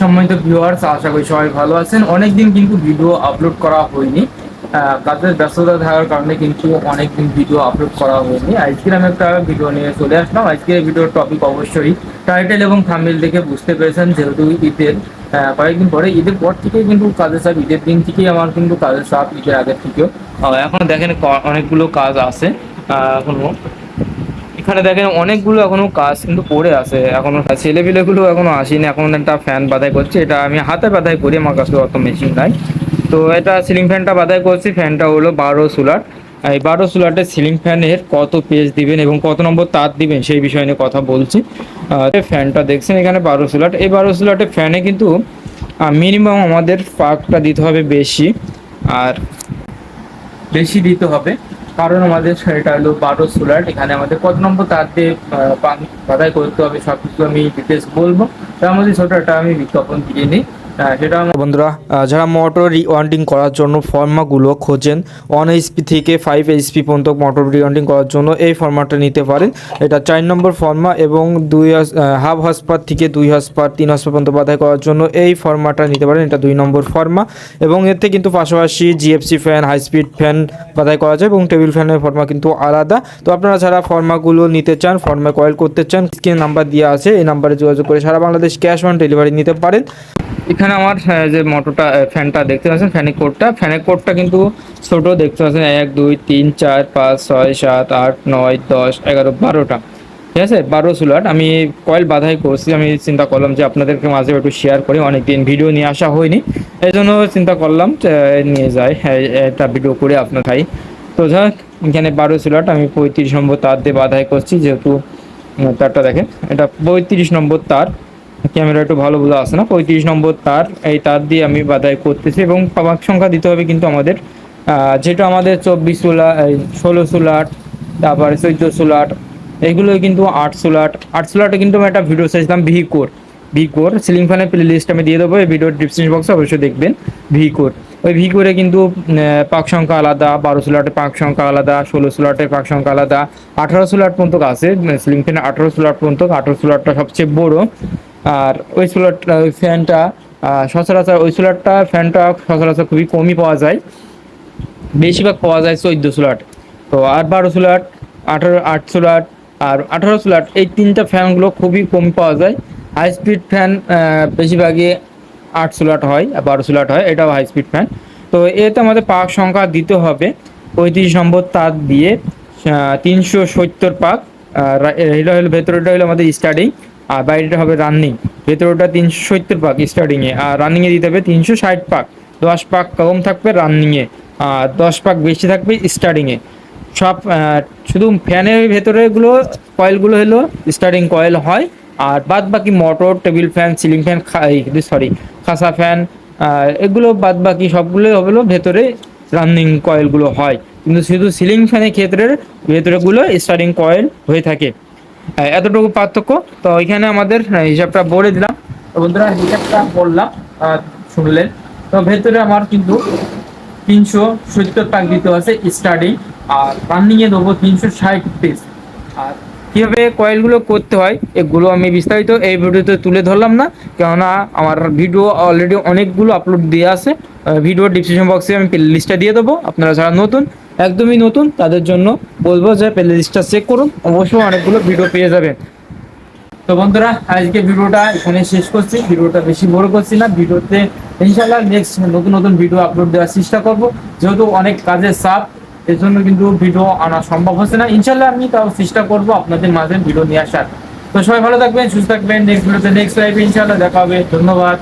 সম্মানিত ভিউয়ার্স আশা করি সবাই ভালো আছেন। অনেকদিন কিন্তু ভিডিও আপলোড করা হয়নি। কাজের ব্যস্ততা থাকার কারণে কিন্তু অনেকদিন ভিডিও আপলোড করা হয়নি। আজকে আমি একটা ভিডিও নিয়ে চলে আসলাম। আজকে ভিডিওর টপিক অবশ্যই টাইটেল এবং থাম্বনেল দেখে বুঝতে পেরেছেন যেহেতু ঈদের কয়েকদিন পরে ঈদের পর থেকেই কিন্তু কাজের চাপ ঈদের দিন থেকেই আমার কিন্তু কাজের চাপ ঈদের আগের থেকেও। এখন দেখেন অনেকগুলো কাজ আছে। আহ, এখনও দেখেন অনেকগুলো এখনও কাজ কিন্তু পড়ে আছে। এখনও ছেলেপিলে গুলো এখনও আসেনি, এখন একটা ফ্যান বাধাই করছে। এটা আমি হাতে বাধাই করি, আমার কাছে অত মেশিন নাই। তো এটা সিলিং ফ্যানটা বাধাই করছি ফ্যানটা হলো বারো সোলার। এই বারো সোলারের সিলিং ফ্যানের কত পেজ দিবেন এবং কত নম্বর তার দিবেন সেই বিষয় নিয়ে কথা বলছি। ফ্যানটা দেখছেন এখানে বারো সোলার। এই বারো সোলারের ফ্যানে কিন্তু মিনিমাম আমাদের পাকটা দিতে হবে বেশি, আর বেশি দিতে হবে। কারণ আমাদের সেটা হলো বারো সোলার, এখানে আমাদের কত নম্বর তার দিয়ে বাধাই করতে হবে সব কিছু আমি ডিটেলস বলব। তার মধ্যে ছোট একটা আমি বিজ্ঞাপন দিয়ে নিই। আমার বন্ধুরা যারা মোটর রিওয়ান্ডিং করার জন্য ফর্মাগুলো খোঁজেন ওয়ান এইচপি থেকে ফাইভ এইচপি পর্যন্ত মোটর রিওয়ান্ডিং করার জন্য এই ফর্মাটটা নিতে পারেন। এটা চার নম্বর ফর্মা এবং দুই হাফ হসপার থেকে দুই হসপার তিন হসপার পর্যন্ত বাধাই করার জন্য এই ফর্মাটা নিতে পারেন। এটা দুই নম্বর ফর্মা এবং এতে কিন্তু পাশাপাশি GFC fan high speed fan বাধাই করা যায় এবং টেবিল ফ্যানের ফর্মা কিন্তু আলাদা। তো আপনারা যারা ফর্মাগুলো নিতে চান ফর্মে কয়েল করতে চান স্ক্রিন নাম্বার দেওয়া আছে, এই নাম্বারে যোগাযোগ করে সারা বাংলাদেশ ক্যাশ অন ডেলিভারি নিতে পারেন। এখানে আমার যে মোটরটা ফ্যানটা দেখতে পাচ্ছেন, ফ্যানের কোডটা ফ্যানের কোডটা কিন্তু ছোট দেখতে পাচ্ছেন, এক, দুই, তিন, চার, পাঁচ, ছয়, সাত, আট, নয়, দশ, এগারো, বারোটা। ঠিক আছে? বারো সুলাট আমি কয়েল বাধাই করছি। আমি চিন্তা করলাম যে আপনাদেরকে মাঝে একটু শেয়ার করি। অনেকদিন ভিডিও নিয়ে আসা হয়নি। এই জন্য চিন্তা করলাম নিয়ে যাই। একটা ভিডিও করে আপনার খাই তো যাক, এখানে বারো সুলাট আমি পঁয়ত্রিশ নম্বর তার দিয়ে বাধাই করছি, যেহেতু তারটা দেখেন। এটা পঁয়ত্রিশ নম্বর তার। ক্যামেরা একটু ভালো বোঝা আসে না? পঁয়ত্রিশ নম্বর তার, এই তার দিয়ে আমি বাধাই করতেছি এবং পাক সংখ্যা দিতে হবে কিন্তু আমাদের। যেটা আমাদের চব্বিশ সোলা ষোলো সোলাট তারপরে চোদ্দ সোলাট এইগুলো কিন্তু আট সোলাট আট। সোলাটে কিন্তু আমি একটা ভিডিও চাইছিলাম, V core V core ceiling ফ্যানের প্লে লিস্ট আমি দিয়ে দেবো, এই ভিডিওর ডিসক্রিপশন বক্সে অবশ্যই দেখবেন, ভি কোর ওই ভি কোরে কিন্তু পাক সংখ্যা আলাদা, বারো সোলাটের পাক সংখ্যা আলাদা, ষোলো সোলাটের পাক সংখ্যা আলাদা, আঠারো সোলাট পর্যন্ত আছে সিলিং ফ্যান আঠারো সোলাট পর্যন্ত, আঠারো সোলারটা সবচেয়ে বড়। আর ওই সোলারটা ওই ফ্যানটা সচরাচর ওই সোলারটা ফ্যানটা সচরাচর খুবই কমই পাওয়া যায়। বেশিরভাগ পাওয়া যায় চোদ্দ সোলাট তো আর বারো সোলাট আঠারো, আট সোলাট আর আঠারো সোলাট এই তিনটা ফ্যানগুলো খুবই কম পাওয়া যায়। হাই স্পিড ফ্যান বেশিরভাগই আট সোলাট হয় বারো সোলাট হয়, এটাও হাই স্পিড ফ্যান তো এতে আমাদের পাক সংখ্যা দিতে হবে। পঁয়ত্রিশ নম্বর তার দিয়ে তিনশো সত্তর পাক এটা হলো ভেতরেটা হলো আমাদের স্টার্টিং আর বাইরেটা হবে রানিং ভেতরটা তিনশো সত্তর পাক স্টার্টিংয়ে আর রানিংয়ে দিতে হবে তিনশো ষাট পাক। দশ পাক কম থাকবে রানিংয়ে আর দশ পাক বেশি থাকবে স্টার্টিংয়ে সব শুধু ফ্যানের ভেতরেগুলো কয়েলগুলো হলো স্টার্টিং কয়েল হয়, আর বাদ বাকি motor table fan ceiling fan sorry খাসা ফ্যান এগুলো বাদ বাকি সবগুলোই হলো ভেতরে রানিং কয়েলগুলো হয়। কিন্তু শুধু সিলিং ফ্যানের ক্ষেত্রে ভেতরেগুলো স্টার্টিং কয়েল হয়ে থাকে। এতটুকু পার্থক্য। তো এখানে আমাদের হিসাবটা বলে দিলাম। বন্ধুরা, হিসাবটা বললাম শুনলেন। তো ভেতরে আমার কিন্তু তিনশো সত্তর পাক দিতে আছে স্টার্টিং আর রানিং এ দেবো তিনশো ষাট পিস আর কীভাবে কয়েলগুলো করতে হয়, এগুলো আমি বিস্তারিত এই ভিডিওতে তুলে ধরলাম না, কেননা আমার ভিডিও অলরেডি অনেকগুলো আপলোড দিয়ে আছে। ভিডিও ডিসক্রিপশন বক্সে আমি লিস্টটা দিয়ে দেবো। আপনারা যারা নতুন একদমই নতুন, তাদের জন্য বলব যে প্লে লিস্টটা চেক করুন, অবশ্যই অনেকগুলো ভিডিও পেয়ে যাবেন। তো বন্ধুরা, আজকে ভিডিওটা এখানে শেষ করছি। ভিডিওটা বেশি বড় করছি না ভিডিওতে ইনশাল্লাহ নেক্সট নতুন নতুন ভিডিও আপলোড দেওয়ার চেষ্টা করব। যেহেতু অনেক কাজের চাপ এর জন্য কিন্তু ভিডিও আনা সম্ভব হচ্ছে না। ইনশাল্লাহ আমি তাও চেষ্টা করব আপনাদের মাঝে ভিডিও নিয়ে আসার। তো সবাই ভালো থাকবেন, সুস্থ থাকবেন। নেক্সট ভিডিওতে নেক্সট লাইভে ইনশাল্লাহ দেখা হবে। ধন্যবাদ।